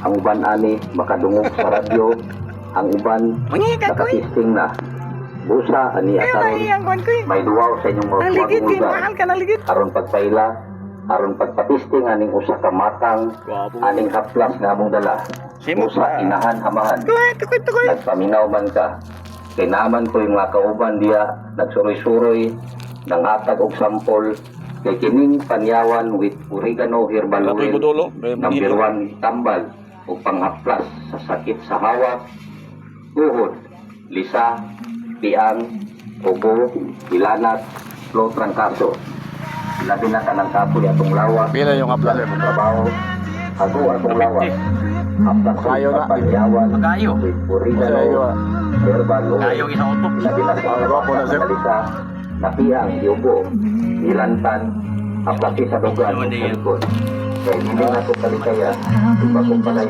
Ang uban ani makadungog sa radyo. Ang uban nakasisting na. Busa ani asaron may duwaw sa inyong mga ligid tuwang kay lugar. mahal ka na ligid. aron pagpaila aron pagpatisting aning usa ka matang aning haplas nga among dala Simo usa pa. inahan hamahan Tukoy, tukoy, nagpaminaw man ka kay naman ko yung mga kauban diya nagsuroy-suroy nangatag og sampol. Kay kining panyawan with oregano herbal oil. Number manhilo. 1 tambal. O panghaplas sa sakit sa hawak tuhod lisa piang ubo ilanat flow trangkaso labi na kanang kapoy atong lawas Pila yung haplas? Sa trabaho. Ako atong lawas haplas Kayo na. panyawan Kayo, oregano ah. herbal oil. Kayo isa utok. labi na sa Gwapo na, napiang yubo ilantan aplasi sa dugan sa likod kaya hindi na ito kalikaya iba kong palay